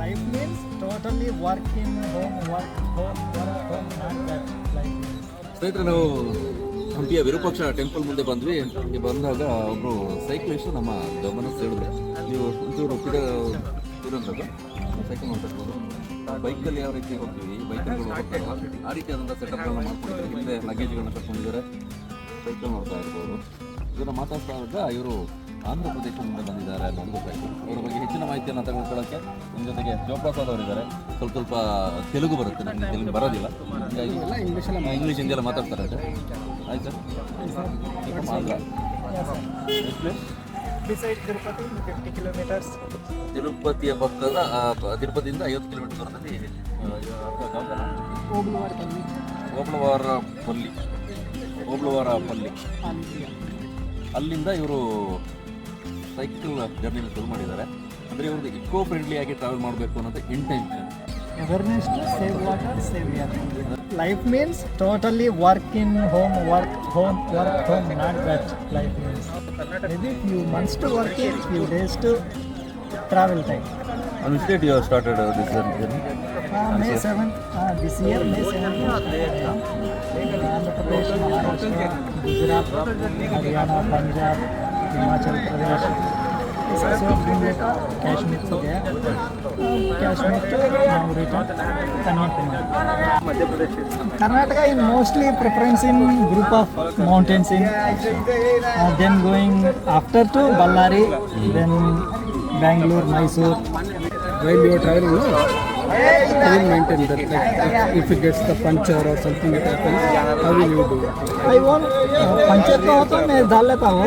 Life means totally work in home, work, home, work, home, not that life means. ಸ್ನೇಹಿತರೆ ನಾವು ಹಂಪಿಯ Virupaksha temple ಮುಂದೆ ಬಂದ್ವಿ. ಹಂಗೆ ಬಂದಾಗ ಒಬ್ರು ಸೈಕ್ಲಿಸ್ಟ್ ನಮ್ಮ ಗಮನ ಸೆಳೆದ್ರು. ನೀವು ಒಂಚೂರು ಪಿಡ ಇರೋಂಥದ್ದು ಸೈಕಲ್ ಮಾಡ್ತಿರ್ಬೋದು. ಬೈಕಲ್ಲಿ ಯಾವ ರೀತಿ ಹೋಗ್ತೀವಿ? ಬೈಕಲ್ಲಿ ಹೋಗ್ತಾರಲ್ಲ ಆ ರೀತಿಯಾದಂಥ ಸೆಟಪ್ಗಳನ್ನ ಮಾಡ್ಕೊಂಡಿದ್ದಾರೆ. ಹಿಂದೆ ಲಗೇಜ್ಗಳನ್ನ ಕರ್ಕೊಂಡಿದ್ದಾರೆ ಸೈಕಲ್ ನೋಡ್ತಾ ಇರ್ಬೋದು. ಇದನ್ನು ಮಾತಾಡ್ತಾ ಇವರು ಆಂಧ್ರ ಪ್ರದೇಶದಿಂದ ಬಂದಿದ್ದಾರೆ ಅನ್ನೋದು ಗೊತ್ತಾಯ್ತು. ಮಾಹಿತಿಯನ್ನು ತೆಗೆದುಕೊಳ್ಳೋಕ್ಕೆ ನಿಮ್ಮ ಜೊತೆಗೆ ಶಿವಪ್ರಸಾದ್ ಅವರಿದ್ದಾರೆ ಸ್ವಲ್ಪ ಸ್ವಲ್ಪ ತೆಲುಗು ಬರುತ್ತೆ ನನಗೆ ತೆಲುಗು ಬರೋದಿಲ್ಲ. ಹೀಗಾಗಿ ಇಂಗ್ಲೀಷ್ ಹಿಂದಿಯೆಲ್ಲ ಮಾತಾಡ್ತಾರೆ ಸರ್ ಆಯ್ತು? Sir Andhra Yes, sir. Beside Tirupati, 50 kilometers. ತಿರುಪತಿಯ ಪಕ್ಕದ ತಿರುಪತಿಯಿಂದ ಐವತ್ತು ಕಿಲೋಮೀಟರ್ ದೂರದಲ್ಲಿ ಓಬ್ಳವಾರ ಪಲ್ಲಿ. ಓಬ್ಳವಾರ ಪಲ್ಲಿ. ಅಲ್ಲಿಂದ ಇವರು ಸೈಕಲ್ ಜರ್ನಿನ ಶುರು ಮಾಡಿದ್ದಾರೆ. ಅಂದರೆ ಇವ್ರದ್ದು ಇಕೋ ಫ್ರೆಂಡ್ಲಿ ಆಗಿ ಟ್ರಾವೆಲ್ ಮಾಡಬೇಕು ಅನ್ನೋದು intention Awareness to save water, save air. Life means totally work in home, work, home, work, home, not that life means. Maybe few months to work in, few days to travel time. On which date you have started uh, this journey? Uh, May 7th, uh, this year, May 7th, Andhra Pradesh, Maharashtra, Gujarat, Haryana, Punjab, Himachal Pradesh. इससे cash में हो गया cash में convert in mostly preference in group of mountains in then going after to Ballari then Bangalore Mysore while you are traveling, no? Maintain that. Like, if it gets the puncture or something that happens, how will you do? I want uh, puncture तो हो तो मैं डाल लेता हूँ.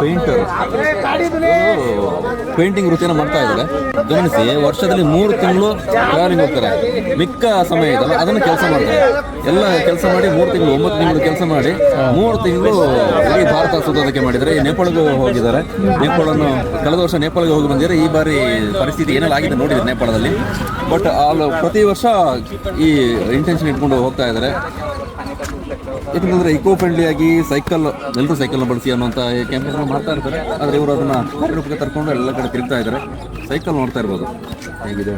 Painter painting ವೃತ್ತಿಯನ್ನು ಮಾಡ್ತಾ ಇದ್ದಾರೆ. ಗಮನಿಸಿ, ವರ್ಷದಲ್ಲಿ ಮೂರು ತಿಂಗಳು ಟ್ರಾವೆಲಿಂಗ್ ಹೋಗ್ತಾರೆ. ಮಿಕ್ಕ ಸಮಯ ಇದಲ್ಲ ಅದನ್ನು ಕೆಲಸ ಮಾಡ್ತಾರೆ. ಎಲ್ಲ ಕೆಲಸ ಮಾಡಿ ಮೂರು ತಿಂಗಳು, ಒಂಬತ್ತು ತಿಂಗಳು ಕೆಲಸ ಮಾಡಿ ಮೂರು ತಿಂಗಳು ಇಡೀ ಭಾರತ ಸುತ್ತೋದಕ್ಕೆ ನೇಪಾಳಗೆ ನೇಪಾಳಗೂ ಹೋಗಿದ್ದಾರೆ. ನೇಪಾಳನ್ನು ಕಳೆದ ವರ್ಷ ನೇಪಾಳಗೆ ಹೋಗಿ ಬಂದಿದ್ದಾರೆ. ಈ ಬಾರಿ ಪರಿಸ್ಥಿತಿ ಏನೆಲ್ಲ ಆಗಿದೆ ನೋಡಿದ್ದಾರೆ ನೇಪಾಳದಲ್ಲಿ. ಬಟ್ ಅಲ್ಲಿ ಪ್ರತಿ ವರ್ಷ ಈ ಇಂಟೆನ್ಷನ್ ಇಟ್ಕೊಂಡು ಹೋಗ್ತಾ ಇದ್ದಾರೆ. ಯಾಕಂತಂದ್ರೆ ಇಕೋ ಫ್ರೆಂಡ್ಲಿ ಆಗಿ ಸೈಕಲ್ ಎಲ್ಲರೂ ಸೈಕಲ್ ಬಳಸಿ ಅನ್ನೋಂಥ ಕ್ಯಾಂಪೇನ್ ಮಾಡ್ತಾ ಇರ್ತಾರೆ. ಆದರೆ ಇವರು ಅದನ್ನ ಕಾರ್ಯರೂಪಕ್ಕೆ ತರ್ಕೊಂಡು ಎಲ್ಲ ಕಡೆ ತಿರುಗ್ತಾ ಇದ್ದಾರೆ. ಸೈಕಲ್ ನೋಡ್ತಾ ಇರ್ಬೋದು. ಹೇಗಿದೆ